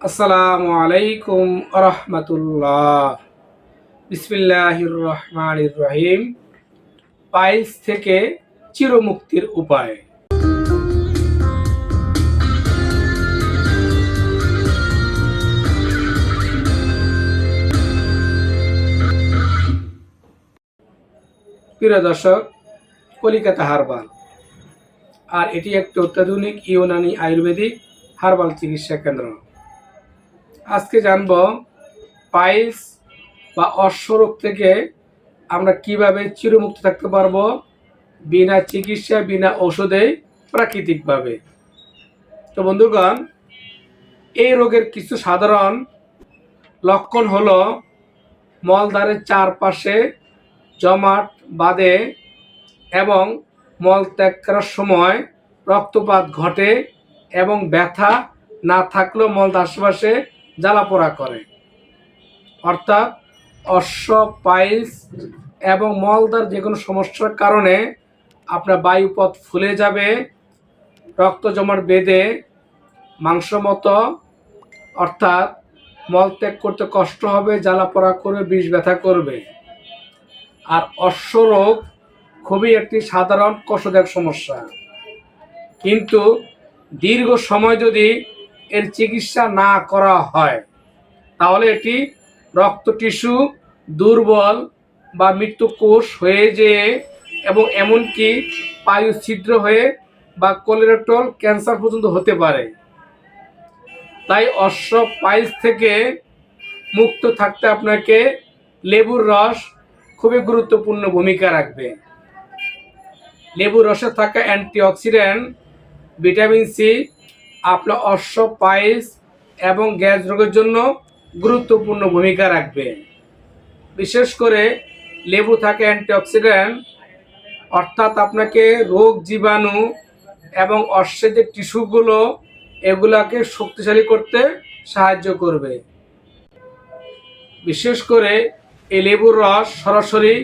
আসসালামু আলাইকুম রহমতুল্লাহ বিসমিল্লাহির রহমানির রহিম। পাইলস থেকে চিরমুক্তির উপায়। প্রিয় দর্শক, কলিকাতা হারবাল। আর এটি একটি অত্যাধুনিক ইউনানি আয়ুর্বেদিক হার্বাল চিকিৎসা কেন্দ্র। আজকে জানব পাইলস বা অশ্বরোগ থেকে আমরা কীভাবে চিরমুক্ত থাকতে পারব বিনা চিকিৎসা বিনা ঔষধে, প্রাকৃতিকভাবে। তো বন্ধুগণ, এই রোগের কিছু সাধারণ লক্ষণ হলো মলদ্বারের চারপাশে জমাট বাঁধে এবং মল ত্যাগ করার সময় রক্তপাত ঘটে এবং ব্যথা না থাকলেও মলদার আশেপাশে জ্বালাপোড়া করে। অর্থাৎ অশ্ব পাইলস এবং মলদার যে কোনো সমস্যার কারণে আপনার বায়ুপথ ফুলে যাবে, রক্ত জমাট বেঁধে মাংস মতো, অর্থাৎ মল ত্যাগ করতে কষ্ট হবে জ্বালাপোড়া করবে, বিষ ব্যথা করবে। আর অশ্বরোগ খুবই একটি সাধারণ, কষ্টদায়ক সমস্যা। কিন্তু দীর্ঘ সময় যদি এর চিকিৎসা না করা হয়, তাহলে এটি রক্ত টিস্যু দুর্বল বা মৃত্যু কোষ হয়ে যেয়ে এবং এমনকি পায়ু ছিদ্র হয়ে বা কোলেরেটল ক্যান্সার পর্যন্ত হতে পারে। তাই অশ্ব পাইলস থেকে মুক্ত থাকতে আপনাকে লেবুর রস খুবই গুরুত্বপূর্ণ ভূমিকা রাখবে। লেবুর রসে থাকা অ্যান্টিঅক্সিডেন্ট ভিটামিন সি আপনার অশ্ব পাইলস এবং গ্যাস রোগের জন্য গুরুত্বপূর্ণ ভূমিকা রাখবে। বিশেষ করে লেবু থাকে অ্যান্টিঅক্সিডেন্ট, অর্থাৎ আপনাকে রোগ জীবাণু এবং অশ্বের যে টিস্যুগুলো, এগুলাকে শক্তিশালী করতে সাহায্য করবে। বিশেষ করে এই লেবুর রস সরাসরি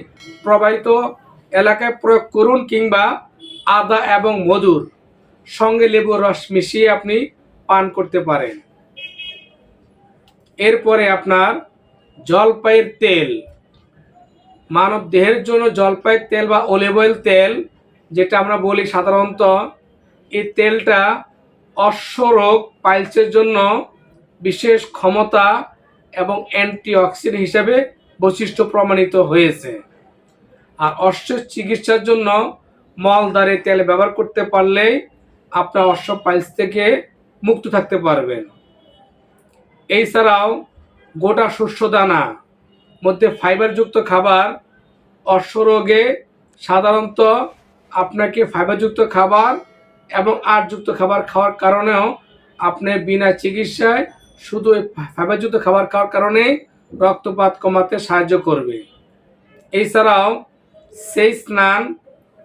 প্রবাহিত এলাকায় প্রয়োগ করুন কিংবা আদা এবং মধুর সঙ্গে লেবুর রস মিশিয়ে আপনি পান করতে পারেন। এরপরে আপনার জলপাইয়ের তেল। মানব দেহের জন্য জলপাইয়ের তেল বা অলিভ অয়েল তেল, যেটা আমরা বলি সাধারণত, এই তেলটা অশ্বরোগ পাইলসের জন্য বিশেষ ক্ষমতা এবং অ্যান্টিঅক্সিডেন্ট হিসাবে বৈশিষ্ট্য প্রমাণিত হয়েছে। আর অশ্বের চিকিৎসার জন্য মলদারে তেল ব্যবহার করতে পারলেই আপনার অশ্ব পাইলস থেকে মুক্ত থাকতে পারবেন। এছাড়াও গোটা শস্য দানা মধ্যে ফাইবারযুক্ত খাবার, অশ্বরোগে সাধারণত আপনাকে ফাইবারযুক্ত খাবার এবং আটযুক্ত খাবার খাওয়ার কারণেও আপনি বিনা চিকিৎসায় শুধু এই ফাইবারযুক্ত খাবার খাওয়ার কারণে রক্তপাত কমাতে সাহায্য করবে। এছাড়াও সেই স্নান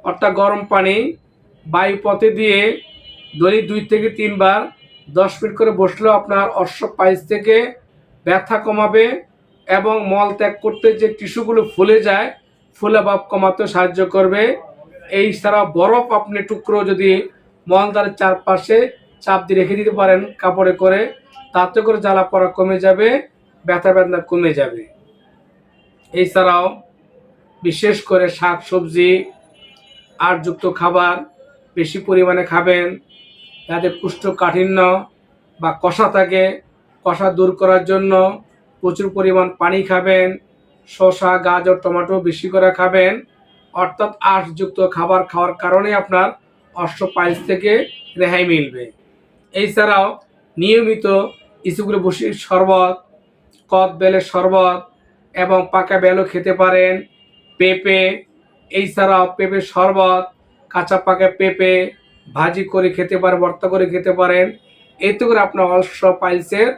অর্থাৎ গরম পানি, বায়ুপথে দিয়ে দৈনিক দুই থেকে তিনবার, দশ মিনিট করে বসলেও আপনার অশ্ব পাইস থেকে ব্যথা কমাবে এবং মল ত্যাগ করতে যে টিস্যুগুলো ফুলে যায়, ফুলে ভাব কমাতে সাহায্য করবে। এই ছাড়া বরফ আপনি টুকরো যদি মলদারের চারপাশে চাপ দিয়ে রেখে দিতে পারেন কাপড়ে করে, তাতে করে জ্বালা পড়া কমে যাবে, ব্যথা ব্যথা কমে যাবে। এছাড়াও বিশেষ করে শাক, সবজি আটযুক্ত খাবার বেশি পরিমাণে খাবেন। যাতে কুষ্ঠকাঠিন্য বা কষা থাকে। কষা দূর করার জন্য প্রচুর পরিমাণ পানি খাবেন। শসা, গাজর, টমেটো বেশি করে খাবেন। অর্থাৎ আঁশযুক্ত খাবার খাওয়ার কারণে আপনার অশ্ব পাইলস থেকে রেহাই মিলবে। এছাড়াও নিয়মিত ইসুগুলো বসির শরবত, কদ বেলের শরবত এবং পাকা বেলও খেতে পারেন। পেঁপে, এছাড়াও পেঁপে শরবত, কাঁচা পাকা পেঁপে ভাজি করে খেতে পারেন, ভর্তা করে খেতে পারেন। এতে করে আপনার অশ্ব পাইলসের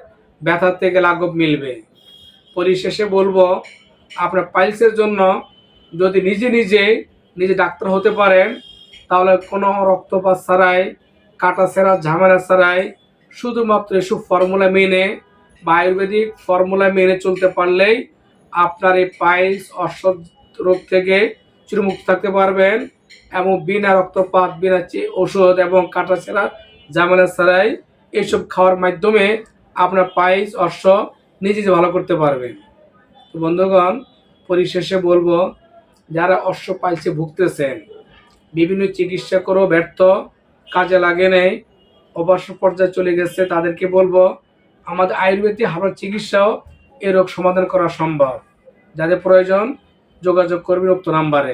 ব্যথা থেকে লাঘব মিলবে। পরিশেষে বলব, আপনার পাইলসের জন্য যদি নিজে নিজে নিজে ডাক্তার হতে পারেন, তাহলে কোনো রক্তপাত ছাড়াই, কাটা সেরা ঝামেলা ছাড়াই শুধুমাত্র এসব ফর্মুলা মেনে বা আয়ুর্বেদিক ফর্মুলা মেনে চলতে পারলেই আপনার এই পাইলস অশ্ব রোগ থেকে চিরমুক্ত থাকতে পারবেন। এবং বিনা রক্তপাত, বিনা ওষুধ এবং কাটা ছেঁড়া ঝামেলা ছাড়াই এইসব খাওয়ার মাধ্যমে আপনার পাইস অশ্ব নিজে ভালো করতে পারবেন। তো বন্ধুগণ, পরিশেষে বলব, যারা অশ্ব পাইলসে ভুগতেছেন, বিভিন্ন চিকিৎসা করেও ব্যর্থ, কাজে লাগে নেই, অবশ্য পর্যায়ে চলে গেছে, তাদেরকে বলব, আমাদের আয়ুর্বেদিক হাবার চিকিৎসাও এ রোগ সমাধান করা সম্ভব। যাদের প্রয়োজন, যোগাযোগ করবেন উক্ত নাম্বারে।